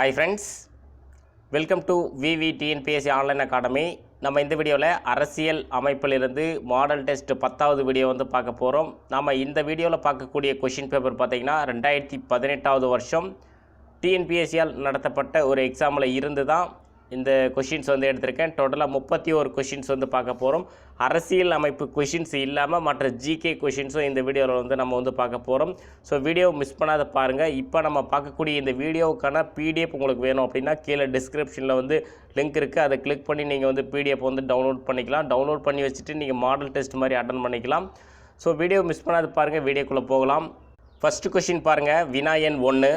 Hi friends welcome to V V TNPSC online academy நம்ம இந்த வீடியோவில் அரசியல் அமைப்பிலிருந்து மாடல் டெஸ்ட் பத்தாவது வீடியோ வந்து பார்க்க போகிறோம் நம்ம இந்த வீடியோவில் பார்க்கக்கூடிய கொஷின் பேப்பர் பார்த்திங்கன்னா ரெண்டாயிரத்தி பதினெட்டாவது வருஷம் டிஎன்பிஎஸ்சியால் நடத்தப்பட்ட ஒரு எக்ஸாமில் இருந்து தான் இந்த கொஷின்ஸ் வந்து எடுத்திருக்கேன். டோட்டலாக முப்பத்தி ஒரு கொஷின்ஸ் வந்து பார்க்க போகிறோம் அரசியல் அமைப்பு கொஷின்ஸ் இல்லாமல் மற்ற ஜிகே கொஷின்ஸும் இந்த வீடியோவில் வந்து நம்ம வந்து பார்க்க போகிறோம் ஸோ வீடியோ மிஸ் பண்ணாத பாருங்கள் இப்போ நம்ம பார்க்கக்கூடிய இந்த வீடியோவுக்கான பிடிஎஃப் உங்களுக்கு வேணும் அப்படின்னா கீழே டிஸ்கிரிப்ஷனில் வந்து லிங்க் இருக்குது அதை கிளிக் பண்ணி நீங்கள் வந்து பிடிஎஃப் வந்து டவுன்லோட் பண்ணிக்கலாம். டவுன்லோட் பண்ணி வச்சுட்டு நீங்கள் மாடல் டெஸ்ட் மாதிரி அட்டன் பண்ணிக்கலாம். ஸோ வீடியோ மிஸ் பண்ணாத பாருங்கள் வீடியோக்குள்ளே போகலாம். ஃபஸ்ட்டு கொஷின் பாருங்கள் வினாயன் ஒன்று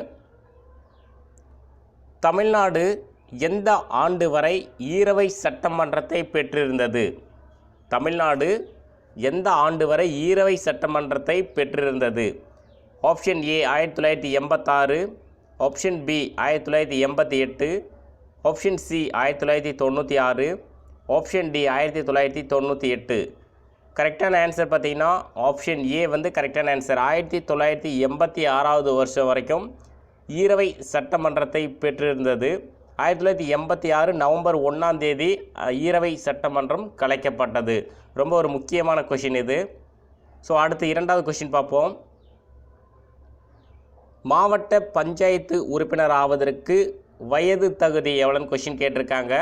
தமிழ்நாடு எந்த ஆண்டு வரை ஈரவை சட்டமன்றத்தை பெற்றிருந்தது? தமிழ்நாடு எந்த ஆண்டு வரை ஈரவை சட்டமன்றத்தை பெற்றிருந்தது? ஆப்ஷன் ஏ ஆயிரத்தி தொள்ளாயிரத்தி எண்பத்தாறு ஆப்ஷன் பி ஆயிரத்தி தொள்ளாயிரத்தி எண்பத்தி எட்டு ஆப்ஷன் சி ஆயிரத்தி தொள்ளாயிரத்தி தொண்ணூற்றி ஆறு ஆப்ஷன் டி ஆயிரத்தி தொள்ளாயிரத்தி தொண்ணூற்றி எட்டு. கரெக்டான ஆன்சர் பார்த்திங்கன்னா ஆப்ஷன் ஏ வந்து கரெக்டான ஆன்சர். ஆயிரத்தி தொள்ளாயிரத்தி எண்பத்தி ஆறாவது வருஷம் வரைக்கும் ஈரவை சட்டமன்றத்தை பெற்றிருந்தது. ஆயிரத்தி தொள்ளாயிரத்தி எண்பத்தி ஆறு நவம்பர் ஒன்றாம் தேதி ஈரவை சட்டமன்றம் கலைக்கப்பட்டது. ரொம்ப ஒரு முக்கியமான கொஷின் இது. ஸோ அடுத்து இரண்டாவது கொஷின் பார்ப்போம். மாவட்ட பஞ்சாயத்து உறுப்பினர் ஆவதற்கு வயது தகுதி எவ்வளோன்னு கொஷின் கேட்டிருக்காங்க.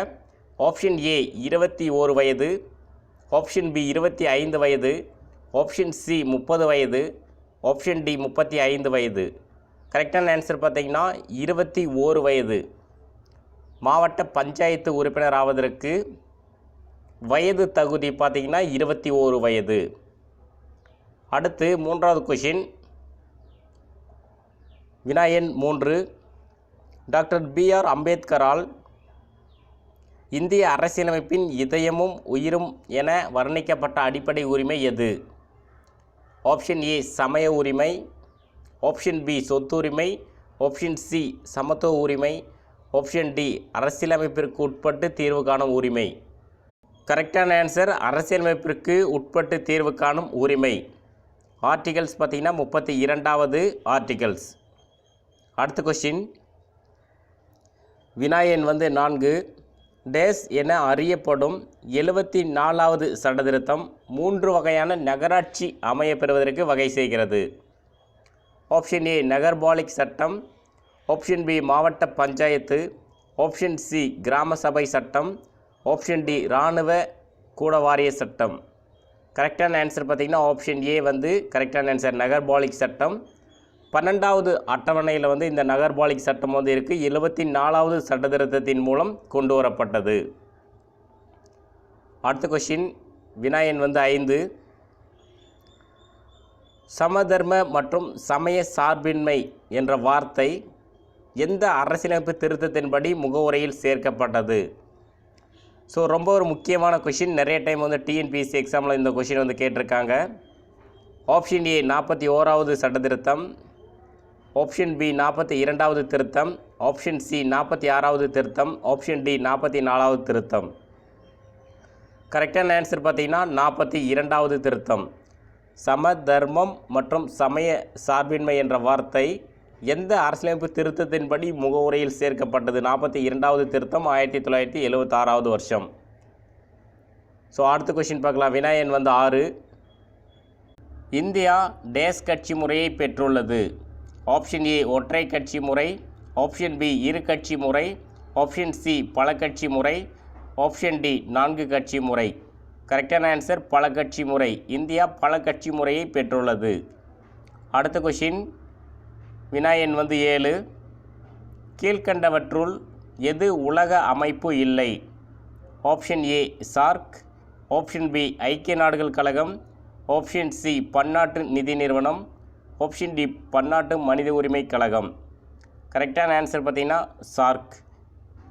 ஆப்ஷன் ஏ இருபத்தி ஓரு வயது. ஆப்ஷன் பி இருபத்தி ஐந்து வயது. ஆப்ஷன் சி முப்பது வயது. ஆப்ஷன் டி முப்பத்தி ஐந்து வயது. கரெக்டான ஆன்சர் பார்த்தீங்கன்னா இருபத்தி ஓரு வயது. மாவட்ட பஞ்சாயத்து உறுப்பினர் ஆவதற்கு வயது தகுதி பார்த்திங்கன்னா இருபத்தி ஓரு வயது. அடுத்து மூன்றாவது கொஷின் வினாயன் மூன்று. டாக்டர் பிஆர் அம்பேத்கரால் இந்திய அரசியலமைப்பின் இதயமும் உயிரும் என வர்ணிக்கப்பட்ட அடிப்படை உரிமை எது? ஆப்ஷன் ஏ சமய உரிமை. ஆப்ஷன் பி சொத்துரிமை ஆப்ஷன் சி சமத்துவ உரிமை. ஆப்ஷன் டி அரசியலமைப்பிற்கு உட்பட்டு தீர்வு காணும் உரிமை. கரெக்டான ஆன்சர் அரசியலமைப்பிற்கு உட்பட்டு தீர்வு காணும் உரிமை. ஆர்டிகல்ஸ் பார்த்தீங்கன்னா முப்பத்தி இரண்டாவது ஆர்டிகல்ஸ் அடுத்த கொஸ்டின் வினாயன் வந்து நான்கு. டேஸ் என அறியப்படும் எழுபத்தி நாலாவது சட்டத்திருத்தம் மூன்று வகையான நகராட்சி அமைய பெறுவதற்கு வகை செய்கிறது. ஆப்ஷன் ஏ நகர்பாலிக் சட்டம். ஆப்ஷன் பி மாவட்ட பஞ்சாயத்து ஆப்ஷன் சி கிராம சபை சட்டம் ஆப்ஷன் டி இராணுவ கூடவாரிய சட்டம். கரெக்டான ஆன்சர் பார்த்திங்கன்னா ஆப்ஷன் ஏ வந்து கரெக்டான ஆன்சர் நகர்பாலிக் சட்டம். பன்னெண்டாவது அட்டவணையில் வந்து இந்த நகர்பாலிக் சட்டம் வந்து இருக்குது எழுபத்தி நாலாவது சட்டத்திருத்தத்தின் மூலம் கொண்டு வரப்பட்டது. அடுத்த கொஷின் வினாயன் வந்து ஐந்து. சமதர்ம மற்றும் சமய சார்பின்மை என்ற வார்த்தை எந்த அரசியலமைப்பு திருத்தத்தின்படி முகவுரையில் சேர்க்கப்பட்டது? ஸோ ரொம்ப ஒரு முக்கியமான கொஷின் நிறைய டைம் வந்து டிஎன்பிஎஸ்சி எக்ஸாமில் இந்த கொஷின் வந்து கேட்டிருக்காங்க. ஆப்ஷன் ஏ நாற்பத்தி ஓராவது சட்ட திருத்தம் ஆப்ஷன் பி நாற்பத்தி இரண்டாவது திருத்தம். ஆப்ஷன் சி நாற்பத்தி ஆறாவது திருத்தம். ஆப்ஷன் டி நாற்பத்தி நாலாவது திருத்தம். கரெக்டான ஆன்சர் பார்த்தீங்கன்னா நாற்பத்தி இரண்டாவது திருத்தம். சம தர்மம் மற்றும் சமய சார்பின்மை என்ற வார்த்தை எந்த அரசியலமைப்பு திருத்தத்தின்படி முகவுரையில் சேர்க்கப்பட்டது? நாற்பத்தி இரண்டாவது திருத்தம் ஆயிரத்தி தொள்ளாயிரத்தி எழுபத்தாறாவது வருஷம். ஸோ அடுத்த கொஷின் பார்க்கலாம். வினாயன் வந்து ஆறு. இந்தியா டேஸ் கட்சி முறையை பெற்றுள்ளது. ஆப்ஷன் ஏ ஒற்றை கட்சி முறை. ஆப்ஷன் பி இரு கட்சி முறை. ஆப்ஷன் சி பல கட்சி முறை. ஆப்ஷன் டி நான்கு கட்சி முறை. கரெக்டான ஆன்சர் பல கட்சி முறை. இந்தியா பல கட்சி முறையை பெற்றுள்ளது. அடுத்த கொஷின் வினாயன் வந்து ஏழு. கீழ்கண்டவற்றுள் எது உலக அமைப்பு இல்லை? Option A SAARC. Option B ஐக்கிய நாடுகள் கழகம். ஆப்ஷன் சி பன்னாட்டு நிதி நிறுவனம். ஆப்ஷன் டி பன்னாட்டு மனித உரிமை கழகம். கரெக்டான ஆன்சர் பார்த்திங்கன்னா சார்க்.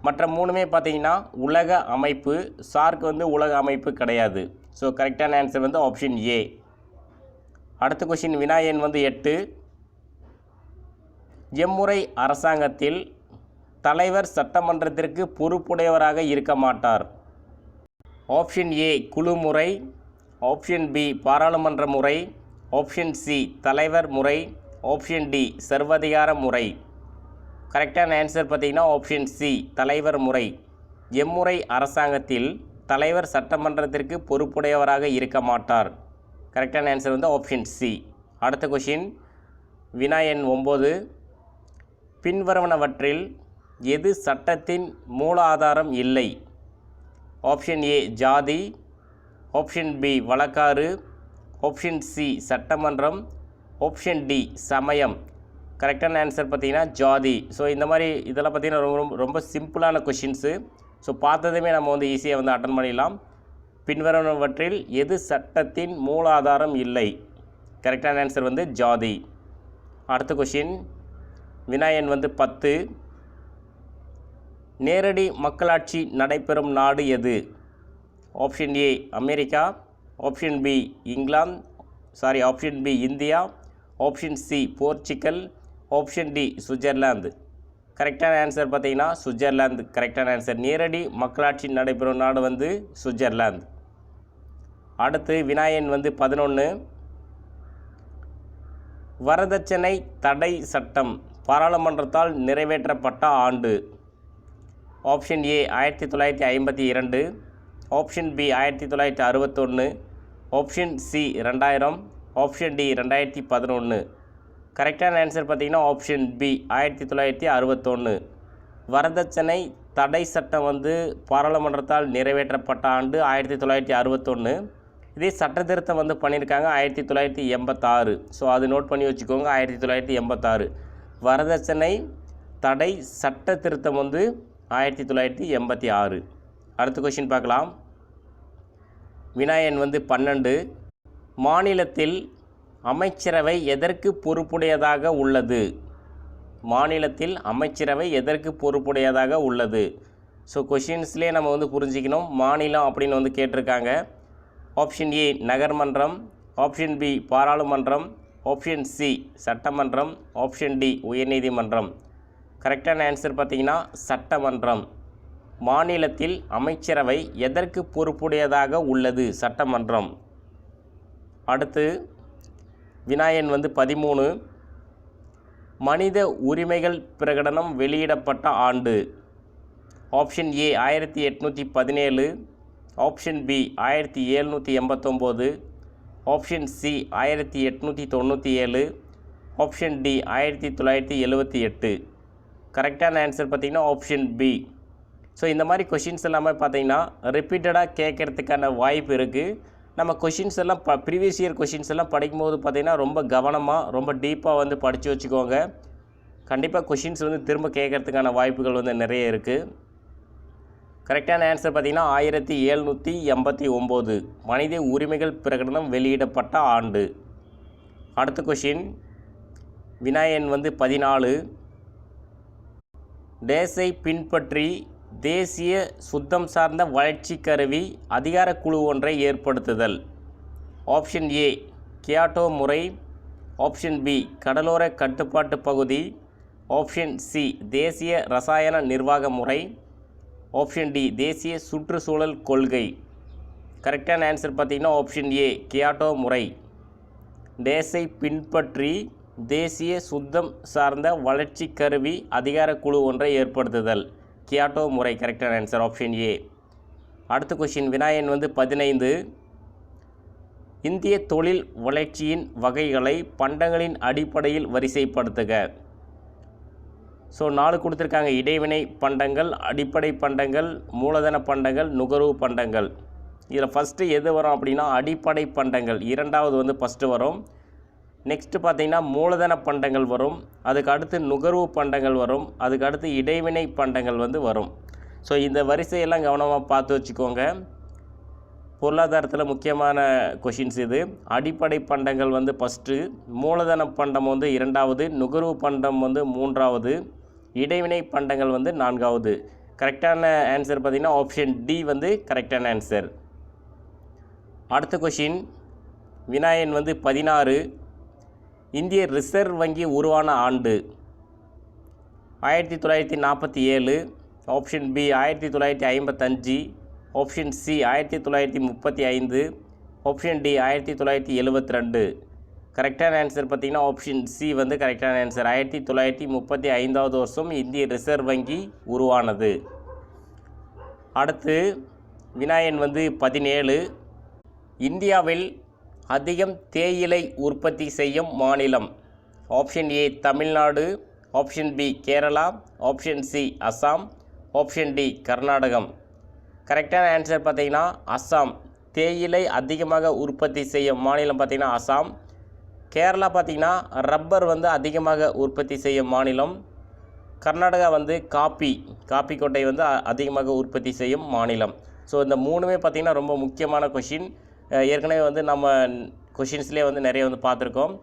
மற்ற மூணுமே பார்த்தீங்கன்னா உலக அமைப்பு. சார்க் வந்து உலக அமைப்பு கிடையாது. ஸோ கரெக்டான ஆன்சர் வந்து ஆப்ஷன் ஏ. அடுத்த கொஷின் வினாயன் வந்து எட்டு. எம்முறை அரசாங்கத்தில் தலைவர் சட்டமன்றத்திற்கு பொறுப்புடையவராக இருக்க மாட்டார். ஆப்ஷன் ஏ குழு முறை. ஆப்ஷன் பி பாராளுமன்ற முறை. ஆப்ஷன் சி தலைவர் முறை. ஆப்ஷன் டி சர்வதிகார முறை. கரெக்டான ஆன்சர் பார்த்தீங்கன்னா ஆப்ஷன் சி தலைவர் முறை. எம்முறை அரசாங்கத்தில் தலைவர் சட்டமன்றத்திற்கு பொறுப்புடையவராக இருக்க மாட்டார். கரெக்டான ஆன்சர் வந்து ஆப்ஷன் சி. அடுத்த கொஷின் வினா எண் ஒம்பது. பின்வருவனவற்றில் எது சட்டத்தின் மூல ஆதாரம் இல்லை? ஆப்ஷன் ஏ ஜாதி. ஆப்ஷன் பி வழக்காறு. ஆப்ஷன் சி சட்டமன்றம். ஆப்ஷன் டி சமயம். கரெக்டான ஆன்சர் பார்த்திங்கன்னா ஜாதி. ஸோ இந்த மாதிரி இதெல்லாம் பார்த்தீங்கன்னா ரொம்ப ரொம்ப ரொம்ப சிம்பிளான கொஷின்ஸு ஸோ பார்த்ததுமே நம்ம வந்து ஈஸியாக வந்து அட்டன் பண்ணிடலாம். பின்வருவனவற்றில் எது சட்டத்தின் மூலாதாரம் இல்லை? கரெக்டான ஆன்சர் வந்து ஜாதி. அடுத்த கொஷின் வினாயன் வந்து பத்து. நேரடி மக்களாட்சி நடைபெறும் நாடு எது? Option A America. Option B England. Sorry option B India. Option C Portugal option D Switzerland. கரெக்டான ஆன்சர் பார்த்தீங்கன்னா சுவிட்சர்லாந்து. கரெக்டான ஆன்சர் நேரடி மக்களாட்சி நடைபெறும் நாடு வந்து சுவிட்சர்லாந்து. அடுத்து வினாயன் வந்து பதினொன்று வரதட்சணை தடை சட்டம். பாராளுமன்றத்தால் நிறைவேற்றப்பட்ட ஆண்டு. ஆப்ஷன் ஏ ஆயிரத்தி தொள்ளாயிரத்தி ஐம்பத்தி இரண்டு. ஆப்ஷன் பி ஆயிரத்தி தொள்ளாயிரத்தி அறுபத்தொன்று ஆப்ஷன் சி ரெண்டாயிரம் ஆப்ஷன் டி ரெண்டாயிரத்தி பதினொன்று கரெக்டான ஆன்சர் பார்த்திங்கன்னா ஆப்ஷன் பி ஆயிரத்தி தொள்ளாயிரத்தி அறுபத்தொன்று வரதட்சணை தடை சட்டம் வந்து பாராளுமன்றத்தால் நிறைவேற்றப்பட்ட ஆண்டு ஆயிரத்தி தொள்ளாயிரத்தி அறுபத்தொன்று இதே சட்டத்திருத்தம் வந்து பண்ணியிருக்காங்க ஆயிரத்தி தொள்ளாயிரத்தி எண்பத்தாறு. ஸோ அது நோட் பண்ணி வச்சுக்கோங்க ஆயிரத்தி தொள்ளாயிரத்தி எண்பத்தாறு. வரதட்சணை தடை சட்ட திருத்தம் வந்து ஆயிரத்தி தொள்ளாயிரத்தி எண்பத்தி ஆறு. அடுத்த கொஷின் பார்க்கலாம். வினாயன் வந்து பன்னெண்டு. மாநிலத்தில் அமைச்சரவை எதற்கு பொறுப்புடையதாக உள்ளது? மாநிலத்தில் அமைச்சரவை எதற்கு பொறுப்புடையதாக உள்ளது? ஸோ கொஷின்ஸ்லேயே நம்ம வந்து புரிஞ்சிக்கணும். மாநிலம் அப்படின்னு வந்து கேட்டிருக்காங்க. ஆப்ஷன் ஏ நகர்மன்றம். ஆப்ஷன் பி பாராளுமன்றம். ஆப்ஷன் சி சட்டமன்றம். ஆப்ஷன் டி உயர்நீதிமன்றம். கரெக்டான ஆன்சர் பார்த்தீங்கன்னா சட்டமன்றம். மாநிலத்தில் அமைச்சரவை எதற்கு பொறுப்புடையதாக உள்ளது? சட்டமன்றம். அடுத்து வினாயன் வந்து பதிமூணு. மனித உரிமைகள் பிரகடனம் வெளியிடப்பட்ட ஆண்டு. ஆப்ஷன் ஏ ஆயிரத்தி எட்நூற்றி பதினேழு. ஆப்ஷன் பி ஆயிரத்தி எழுநூற்றி எண்பத்தொம்போது. ஆப்ஷன் சி ஆயிரத்தி எட்நூற்றி தொண்ணூற்றி ஏழு ஆப்ஷன் டி ஆயிரத்தி தொள்ளாயிரத்தி எழுபத்தி எட்டு. கரெக்டான ஆன்சர் பார்த்திங்கன்னா ஆப்ஷன் பி. ஸோ இந்த மாதிரி கொஷின்ஸ் எல்லாமே பார்த்தீங்கன்னா ரிப்பீட்டடாக கேட்கறதுக்கான வாய்ப்பு இருக்குது நம்ம கொஷின்ஸ் எல்லாம் ப ப்ரீவியஸ் இயர் கொஷின்ஸ் எல்லாம் படிக்கும்போது பார்த்தீங்கன்னா ரொம்ப கவனமாக ரொம்ப டீப்பாக வந்து படித்து வச்சுக்கோங்க. கண்டிப்பாக கொஷின்ஸ் வந்து திரும்ப கேட்கறதுக்கான வாய்ப்புகள் வந்து நிறைய இருக்குது கரெக்டான ஆன்சர் பார்த்தீங்கன்னா ஆயிரத்தி எழுநூற்றி எண்பத்தி ஒம்பது. மனித உரிமைகள் பிரகடனம் வெளியிடப்பட்ட ஆண்டு. அடுத்த கொஷின் வினாயன் வந்து பதினாலு. டேஸை பின்பற்றி தேசிய சுத்தம் சார்ந்த வளர்ச்சி கருவி அதிகார குழு ஒன்றை ஏற்படுத்துதல். ஆப்ஷன் ஏ கியாட்டோ முறை. ஆப்ஷன் பி கடலோர கட்டுப்பாட்டு பகுதி. ஆப்ஷன் சி தேசிய ரசாயன நிர்வாக முறை. ஆப்ஷன் டி தேசிய சுற்றுச்சூழல் கொள்கை. கரெக்டான ஆன்சர் பார்த்திங்கன்னா ஆப்ஷன் ஏ கியாட்டோ முறை. டேஸை பின்பற்றி தேசிய சுத்தம் சார்ந்த வளர்ச்சி கருவி அதிகாரக்குழு ஒன்றை ஏற்படுத்துதல். கியாட்டோ முறை கரெக்டான ஆன்சர் ஆப்ஷன் ஏ அடுத்த கொஷின் வினாயன் வந்து பதினைந்து. இந்திய தொழில் வளர்ச்சியின் வகைகளை பண்டங்களின் அடிப்படையில் வரிசைப்படுத்துக. ஸோ நாலு கொடுத்துருக்காங்க. இடைவினை பண்டங்கள் அடிப்படை பண்டங்கள் மூலதன பண்டங்கள் நுகர்வு பண்டங்கள். இதில் ஃபஸ்ட்டு எது வரும் அப்படின்னா அடிப்படை பண்டங்கள். இரண்டாவது வந்து ஃபஸ்ட்டு வரும். நெக்ஸ்ட்டு பார்த்தீங்கன்னா மூலதன பண்டங்கள் வரும். அதுக்கு அடுத்து நுகர்வு பண்டங்கள் வரும். அதுக்கு அடுத்து இடைவினை பண்டங்கள் வந்து வரும். ஸோ இந்த வரிசையெல்லாம் கவனமாக பார்த்து வச்சுக்கோங்க. பொருளாதாரத்தில் முக்கியமான கொஷின்ஸ் இது. அடிப்படை பண்டங்கள் வந்து ஃபஸ்ட்டு மூலதன பண்டம் வந்து இரண்டாவது நுகர்வு பண்டம் வந்து மூன்றாவது. இடைவினை பண்டங்கள் வந்து நான்காவது. கரெக்டான ஆன்சர் பார்த்திங்கன்னா ஆப்ஷன் டி வந்து கரெக்டான ஆன்சர் அடுத்த கொஷின் வினாயன் வந்து பதினாறு. இந்திய ரிசர்வ் வங்கி உருவான ஆண்டு. ஆயிரத்தி தொள்ளாயிரத்தி நாற்பத்தி ஏழு. ஆப்ஷன் பி ஆயிரத்தி தொள்ளாயிரத்தி ஐம்பத்தஞ்சு. ஆப்ஷன் சி ஆயிரத்தி தொள்ளாயிரத்தி முப்பத்தி ஐந்து. ஆப்ஷன் டி ஆயிரத்தி தொள்ளாயிரத்தி எழுபத்தி ரெண்டு. கரெக்டான ஆன்சர் பார்த்தீங்கன்னா ஆப்ஷன் சி வந்து கரெக்டான ஆன்சர். ஆயிரத்தி தொள்ளாயிரத்தி முப்பத்தி ஐந்தாவது வருஷம் இந்திய ரிசர்வ் வங்கி உருவானது. அடுத்து வினாயன் வந்து பதினேழு. இந்தியாவில் அதிகம் தேயிலை உற்பத்தி செய்யும் மாநிலம். Option A Tamil Nadu. Option B Kerala. Option C Assam option D Karnataka. கரெக்டான ஆன்சர் பார்த்தீங்கன்னா அஸ்ஸாம் தேயிலை அதிகமாக உற்பத்தி செய்யும் மாநிலம் பார்த்தீங்கன்னா அஸ்ஸாம் கேரளா பார்த்திங்கன்னா ரப்பர் வந்து அதிகமாக உற்பத்தி செய்யும் மாநிலம். கர்நாடகா வந்து காப்பி காப்பி கொட்டை வந்து அதிகமாக உற்பத்தி செய்யும் மாநிலம். ஸோ இந்த மூணுமே பார்த்திங்கன்னா ரொம்ப முக்கியமான கொஷின் ஏற்கனவே வந்து நம்ம கொஷின்ஸ்லேயே வந்து நிறைய வந்து பார்த்துருக்கோம்.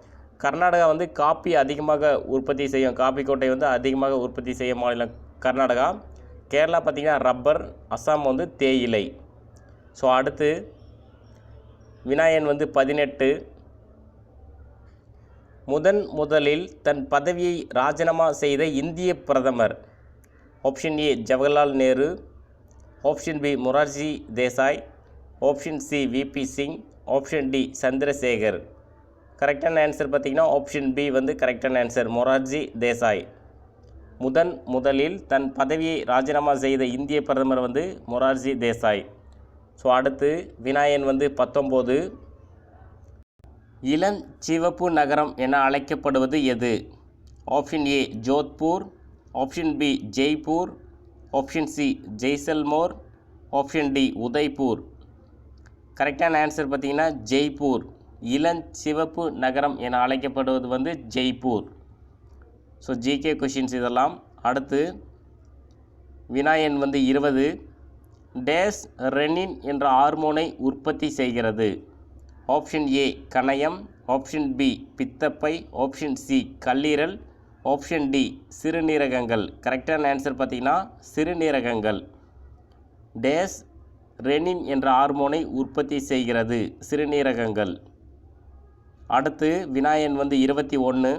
கர்நாடகா வந்து காப்பி அதிகமாக உற்பத்தி செய்யும் காப்பி கொட்டை வந்து அதிகமாக உற்பத்தி செய்யும் மாநிலம் கர்நாடகா. கேரளா பார்த்திங்கன்னா ரப்பர் அஸ்ஸாம் வந்து தேயிலை. ஸோ அடுத்து விநாயகன் வந்து பதினெட்டு முதன் முதலில் தன் பதவியை ராஜினாமா செய்த இந்திய பிரதமர். Option A Jawaharlal Nehru option B Morarji Desai option C V P Singh option D Chandrashekhar கரெக்டான ஆன்சர் பார்த்தீங்கன்னா ஆப்ஷன் பி வந்து கரெக்டான ஆன்சர் மொரார்ஜி தேசாய் முதன் முதலில் தன் பதவியை ராஜினாமா செய்த இந்திய பிரதமர் வந்து மொரார்ஜி தேசாய் ஸோ அடுத்து வினாயன் வந்து பத்தொம்போது. இளம் சிவப்பு நகரம் என அழைக்கப்படுவது எது? Option A Jodhpur. Option B Jaipur. Option C Jaisalmer. Option D Udaipur. கரெக்டான ஆன்சர் பார்த்தீங்கன்னா ஜெய்ப்பூர். இளஞ்சிவப்பு நகரம் என அழைக்கப்படுவது வந்து ஜெய்ப்பூர். ஸோ ஜிகே கொஷின்ஸ் இதெல்லாம். அடுத்து வினாயன் வந்து இருபது. டேஸ் ரெனின் என்ற ஹார்மோனை உற்பத்தி செய்கிறது. ஆப்ஷன் ஏ கணையம். ஆப்ஷன் பி பித்தப்பை. ஆப்ஷன் சி கல்லீரல். ஆப்ஷன் டி சிறுநீரகங்கள். கரெக்டான ஆன்சர் பார்த்தீங்கன்னா சிறுநீரகங்கள். டேஸ் ரெனின் என்ற ஹார்மோனை உற்பத்தி செய்கிறது சிறுநீரகங்கள். அடுத்து வினாயன் வந்து இருபத்தி ஒன்று.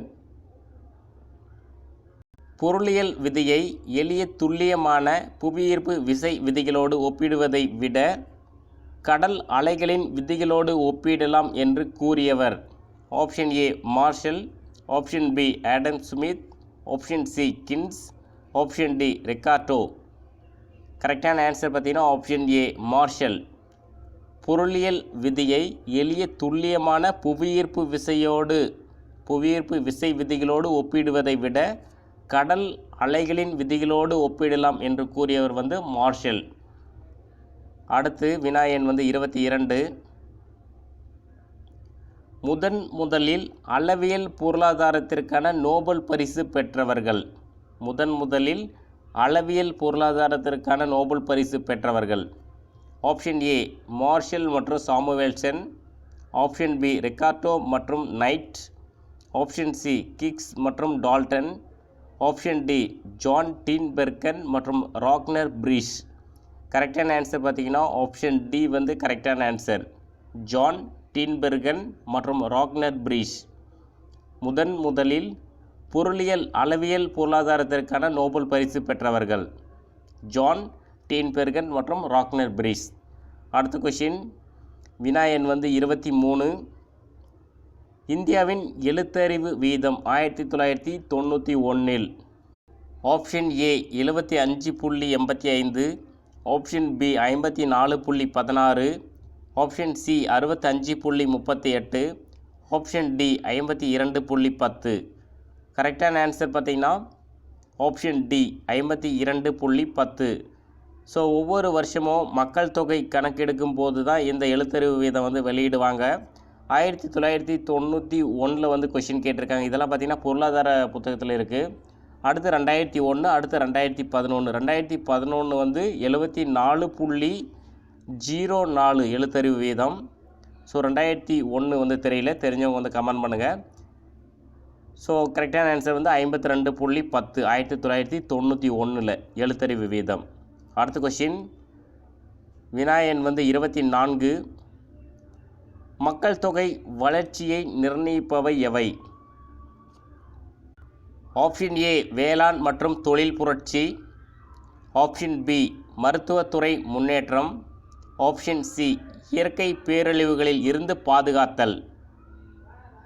பொருளியல் விதியை எளிய துல்லியமான புவியீர்ப்பு விசை விதிகளோடு ஒப்பிடுவதை விட கடல் அலைகளின் விதிகளோடு ஒப்பிடலாம் என்று கூறியவர். Option A Marshall option B Adam Smith option C Keynes option D Ricardo கரெக்டான ஆன்சர் பார்த்தீங்கன்னா ஆப்ஷன் ஏ மார்ஷல் பொருளியல் விதியை எளிய துல்லியமான புவியீர்ப்பு விசையோடு புவியீர்ப்பு விசை விதிகளோடு ஒப்பிடுவதை விட கடல் அலைகளின் விதிகளோடு ஒப்பிடலாம் என்று கூறியவர் வந்து மார்ஷல் அடுத்து வினாயன் வந்து இருபத்தி இரண்டு. முதன் முதலில் அளவியல் பொருளாதாரத்திற்கான நோபல் பரிசு பெற்றவர்கள். முதன் முதலில் அளவியல் பொருளாதாரத்திற்கான நோபல் பரிசு பெற்றவர்கள். ஆப்ஷன் ஏ மார்ஷல் மற்றும் சாமுவேல்சன். ஆப்ஷன் பி ரிகார்டோ மற்றும் நைட். ஆப்ஷன் சி கிக்ஸ் மற்றும் Dalton. Option D John Tinbergen மற்றும் ராக்னர் பிரீஷ் கரெக்டான ஆன்சர் பார்த்தீங்கன்னா ஆப்ஷன் டி வந்து கரெக்டான ஆன்சர் ஜான் டீன்பெர்கன் மற்றும் ராக்னர் பிரீஷ் முதன் முதலில் பொருளியல் அளவியல் பொருளாதாரத்திற்கான நோபல் பரிசு பெற்றவர்கள். ஜான் டீன்பெர்கன் மற்றும் ராக்னர் பிரீஸ் அடுத்த கொஷின் வினாயன் வந்து இருபத்தி மூணு. இந்தியாவின் எழுத்தறிவு வீதம் ஆயிரத்தி தொள்ளாயிரத்தி தொண்ணூற்றி ஒன்றில் ஆப்ஷன் ஏ எழுபத்தி அஞ்சு புள்ளி எண்பத்தி ஐந்து. ஆப்ஷன் பி ஐம்பத்தி நாலு புள்ளி பதினாறு. ஆப்ஷன் சி அறுபத்தஞ்சு புள்ளி முப்பத்தி எட்டு ஆப்ஷன் டி ஐம்பத்தி இரண்டு புள்ளி பத்து. கரெக்டான ஆன்சர் பார்த்திங்கன்னா ஆப்ஷன் டி ஐம்பத்தி இரண்டு புள்ளி பத்து. ஸோ ஒவ்வொரு வருஷமும் மக்கள் தொகை கணக்கெடுக்கும் போது தான் இந்த எழுத்தறிவு வீதம் வந்து வெளியிடுவாங்க. ஆயிரத்தி தொள்ளாயிரத்தி தொண்ணூற்றி ஒன்றில் வந்து கொஷின் கேட்டிருக்காங்க. இதெல்லாம் பார்த்திங்கன்னா பொருளாதார புத்தகத்தில் இருக்குது அடுத்து ரெண்டாயிரத்தி ஒன்று அடுத்து ரெண்டாயிரத்தி பதினொன்று. ரெண்டாயிரத்தி பதினொன்று வந்து எழுபத்தி நாலு புள்ளி ஜீரோ நாலு எழுத்தறிவு வீதம். ஸோ ரெண்டாயிரத்தி ஒன்று வந்து தெரியல தெரிஞ்சவங்க வந்து கமெண்ட் பண்ணுங்கள் ஸோ கரெக்டான ஆன்சர் வந்து ஐம்பத்தி ரெண்டு புள்ளி பத்து ஆயிரத்தி தொள்ளாயிரத்தி தொண்ணூற்றி ஒன்றில் எழுத்தறிவு வீதம். அடுத்த கொஷின் வினாயன் வந்து இருபத்தி நான்கு. மக்கள் தொகை வளர்ச்சியை நிர்ணயிப்பவை எவை? ஆப்ஷன் ஏ வேளாண் மற்றும் தொழில் புரட்சி. ஆப்ஷன் பி மருத்துவத்துறை முன்னேற்றம். ஆப்ஷன் சி இயற்கை பேரழிவுகளில் இருந்து பாதுகாத்தல்.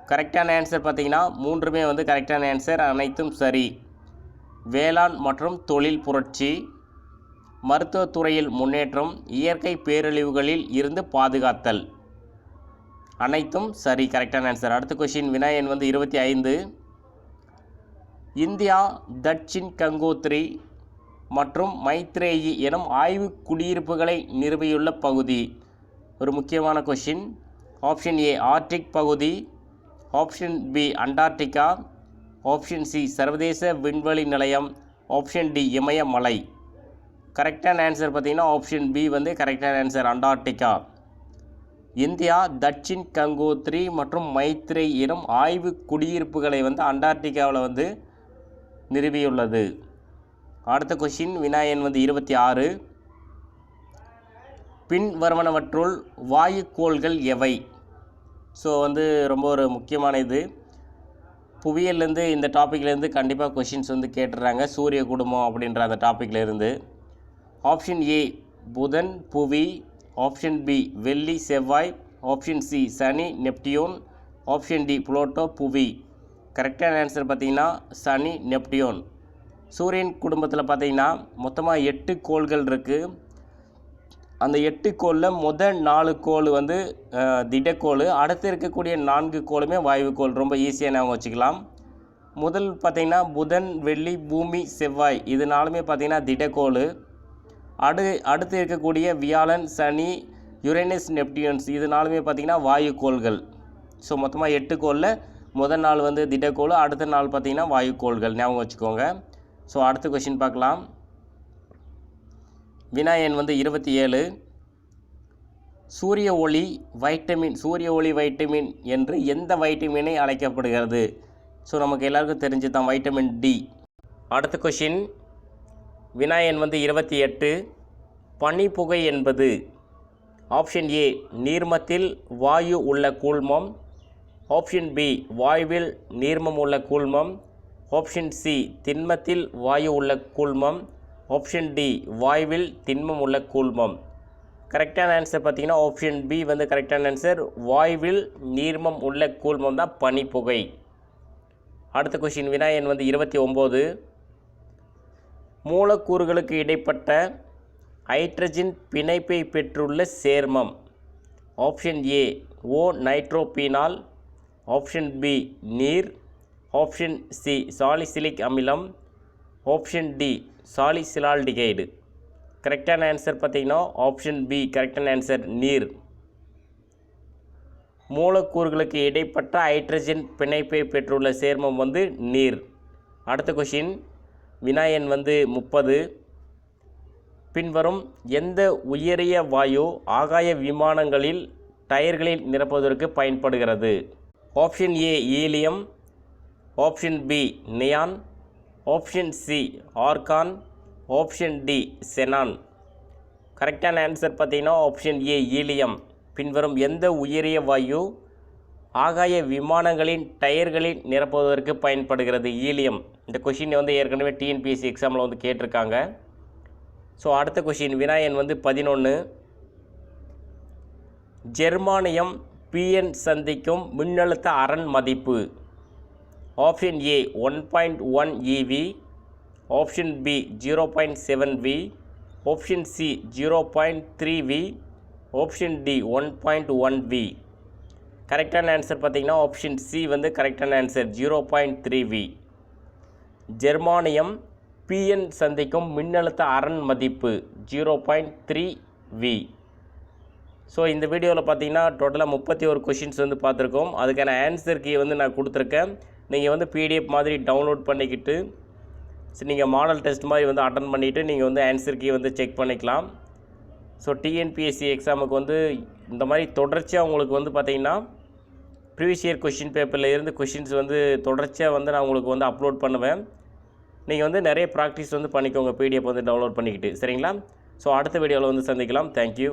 கரெக்டான ஆன்சர் பார்த்தீங்கன்னா மூன்றுமே வந்து கரெக்டான ஆன்சர் அனைத்தும் சரி. வேளாண் மற்றும் தொழில் புரட்சி. மருத்துவத்துறையில் முன்னேற்றம் இயற்கை பேரழிவுகளில் இருந்து பாதுகாத்தல். அனைத்தும் சரி கரெக்டான ஆன்சர். அடுத்த கொஷின் வினாயன் வந்து இருபத்தி ஐந்து. இந்தியா தட்சின் கங்கோத்ரி மற்றும் மைத்ரேயி எனும் ஆய்வு குடியிருப்புகளை நிறுவியுள்ள பகுதி. ஒரு முக்கியமான கொஷின் ஆப்ஷன் ஏ ஆர்டிக் பகுதி. Option B Antarctica option C சர்வதேச விண்வெளி நிலையம். ஆப்ஷன் டி இமயமலை. கரெக்டான ஆன்சர் பார்த்திங்கன்னா ஆப்ஷன் பி வந்து கரெக்டான answer Antarctica India Dakshin Gangotri மற்றும் மைத்ரே எனும் ஆய்வு குடியிருப்புகளை வந்து அண்டார்டிகாவில் வந்து நிறுவியுள்ளது. அடுத்த கொஷின் வினாயன் வந்து இருபத்தி ஆறு. பின்வருவனவற்றுள் வாயுக்கோள்கள் எவை? ஸோ வந்து ரொம்ப ஒரு முக்கியமான இது புவியிலேருந்து இந்த டாப்பிக்லேருந்து கண்டிப்பாக கொஷின்ஸ் வந்து கேட்டுடுறாங்க சூரிய குடும்பம் அப்படின்ற அந்த டாப்பிக்கில் இருந்து ஆப்ஷன் ஏ புதன் புவி. ஆப்ஷன் பி வெள்ளி செவ்வாய். ஆப்ஷன் சி சனி நெப்டியூன். ஆப்ஷன் டி புளோட்டோ புவி. கரெக்டான ஆன்சர் பார்த்தீங்கன்னா சனி நெப்டியூன். சூரியன் குடும்பத்தில் பார்த்தீங்கன்னா மொத்தமாக எட்டு கோள்கள் இருக்குது அந்த எட்டு கோளில் முதல் நாலு கோள் வந்து திடக்கோள். அடுத்து இருக்கக்கூடிய நான்கு கோளுமே வாயுக்கோள். ரொம்ப ஈஸியாக ஞாபகம் வச்சுக்கலாம். முதல் பார்த்தீங்கன்னா புதன் வெள்ளி பூமி செவ்வாய். இது நாலுமே பார்த்தீங்கன்னா திடக்கோள். அடு அடுத்து இருக்கக்கூடிய வியாழன் சனி யுரேனஸ் நெப்டியூன்ஸ். இது நாலுமே பார்த்தீங்கன்னா வாயுக்கோள்கள். ஸோ மொத்தமாக எட்டு கோளில் முதல் நாள் வந்து திடக்கோள் அடுத்த நாள் பார்த்தீங்கன்னா வாயுக்கோள்கள். ஞாபகம் வச்சுக்கோங்க. ஸோ அடுத்த கொஷின் பார்க்கலாம். வினாயன் வந்து இருபத்தி ஏழு. சூரிய ஒளி வைட்டமின் சூரிய ஒளி வைட்டமின் என்று எந்த வைட்டமினை அழைக்கப்படுகிறது? ஸோ நமக்கு எல்லாருக்கும் தெரிஞ்சு தான் வைட்டமின் டி அடுத்த கொஷின் வினாயன் வந்து இருபத்தி எட்டு. பனிப்புகை என்பது ஆப்ஷன் ஏ நீர்மத்தில் வாயு உள்ள கூழ்மம். ஆப்ஷன் பி வாயுவில் நீர்மம் உள்ள கூழ்மம். ஆப்ஷன் சி திண்மத்தில் வாயு உள்ள கூழ்மம். ஆப்ஷன் டி வாயுவில் திண்மம் உள்ள கூழ்மம். கரெக்டான ஆன்சர் பார்த்தீங்கன்னா ஆப்ஷன் பி வந்து கரெக்டான ஆன்சர் வாயுவில் நீர்மம் உள்ள கூழ்மம் தான் பனிப்புகை. அடுத்த கொஷின் வினாயன் வந்து இருபத்தி ஒம்பது. மூலக்கூறுகளுக்கு இடைப்பட்ட ஹைட்ரஜன் பிணைப்பை பெற்றுள்ள சேர்மம். Option A O nitrophenol option B நீர். ஆப்ஷன் சி சாலிசிலிக் அமிலம். Option D salicylaldehyde. கரெக்டான ஆன்சர் பார்த்திங்கன்னா ஆப்ஷன் பி கரெக்டான ஆன்சர் நீர். மூலக்கூறுகளுக்கு இடைப்பட்ட ஹைட்ரஜன் பிணைப்பை பெற்றுள்ள சேர்மம் வந்து நீர். அடுத்த கொஷின் வினாயன் வந்து முப்பது. பின்வரும் எந்த உயரிய வாயு ஆகாய விமானங்களில் டயர்களில் நிரப்புவதற்கு பயன்படுகிறது? Option A helium option B neon option C argon option D xenon. கரெக்டான ஆன்சர் பார்த்தீங்கன்னா ஆப்ஷன் ஏ ஈலியம் பின்வரும் எந்த உயரிய வாயு ஆகாய விமானங்களின் டயர்களில் நிரப்புவதற்கு பயன்படுகிறது? ஈலியம் இந்த கொஷினை வந்து ஏற்கனவே டிஎன்பிஎஸ்சி எக்ஸாமில் வந்து கேட்டிருக்காங்க. ஸோ அடுத்த கொஷின் வினாயன் வந்து பதினொன்று ஜெர்மானியம் பிஎன் சந்திக்கும் மின்னழுத்த அரண் மதிப்பு. Option A one point one eV option B zero point seven V option C zero point three V option D one point one V கரெக்டான ஆன்சர் பார்த்தீங்கன்னா ஆப்ஷன் சி வந்து கரெக்டான answer zero point three V ஜெர்மானியம் PN சந்திக்கும் மின்னழுத்த அரண் மதிப்பு zero point three V so இந்த வீடியோவில் பார்த்தீங்கன்னா டோட்டலாக முப்பத்தி ஒரு கொஷின்ஸ் வந்து பார்த்துருக்கோம் அதுக்கான ஆன்சர் கீ வந்து நான் கொடுத்துருக்கேன். நீங்கள் வந்து பிடிஎஃப் மாதிரி டவுன்லோட் பண்ணிக்கிட்டு ஸோ நீங்கள் மாடல் டெஸ்ட் மாதிரி வந்து அட்டன் பண்ணிவிட்டு நீங்கள் வந்து ஆன்சர் கீ வந்து செக் பண்ணிக்கலாம். ஸோ டிஎன்பிஎஸ்சி எக்ஸாமுக்கு வந்து இந்த மாதிரி தொடர்ச்சியாக உங்களுக்கு வந்து பார்த்தீங்கன்னா ப்ரீவியஸ் இயர் கொஷின் பேப்பரில் இருந்து கொஷின்ஸ் வந்து தொடர்ச்சியாக வந்து நான் உங்களுக்கு வந்து அப்லோட் பண்ணுவேன். நீங்கள் வந்து நிறைய ப்ராக்டிஸ் வந்து பண்ணிக்கோங்க பிடிஎஃப் வந்து டவுன்லோட் பண்ணிக்கிட்டு. சரிங்களா? ஸோ அடுத்த வீடியோவில் வந்து சந்திக்கலாம். தேங்க்யூ